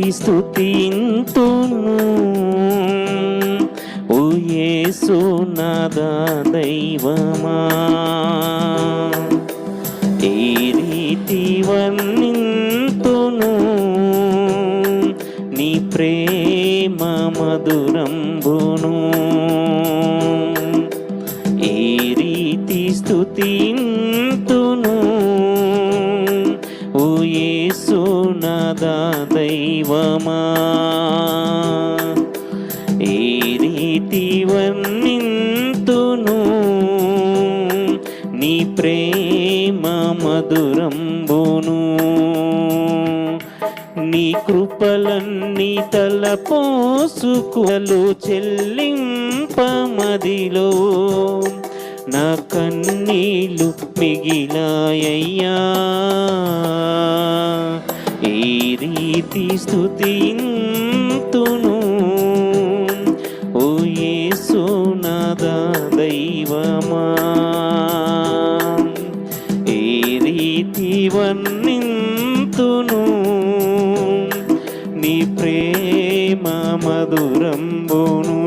స్తుతింతును ఓ యేసు నాదా దైవమా. ఏ రీతి వర్ణింతును. నీ ప్రేమ మధురంబును. ఏ రీతి స్థుతింతు సదా దైవమా? ఏ రీతి వర్ణింతును నీ ప్రేమ మధురంబును. నీ కృపలన్నీ తలపోసుకులు చెల్లింపమదిలో. నా కన్నీలు మిగిలాయ్యా ఈ రీతి స్థుతింతును ఓ యేసు నాదా దైవమా. ఏ రీతి వర్ణింతును. నీ ప్రేమ మధురంబును.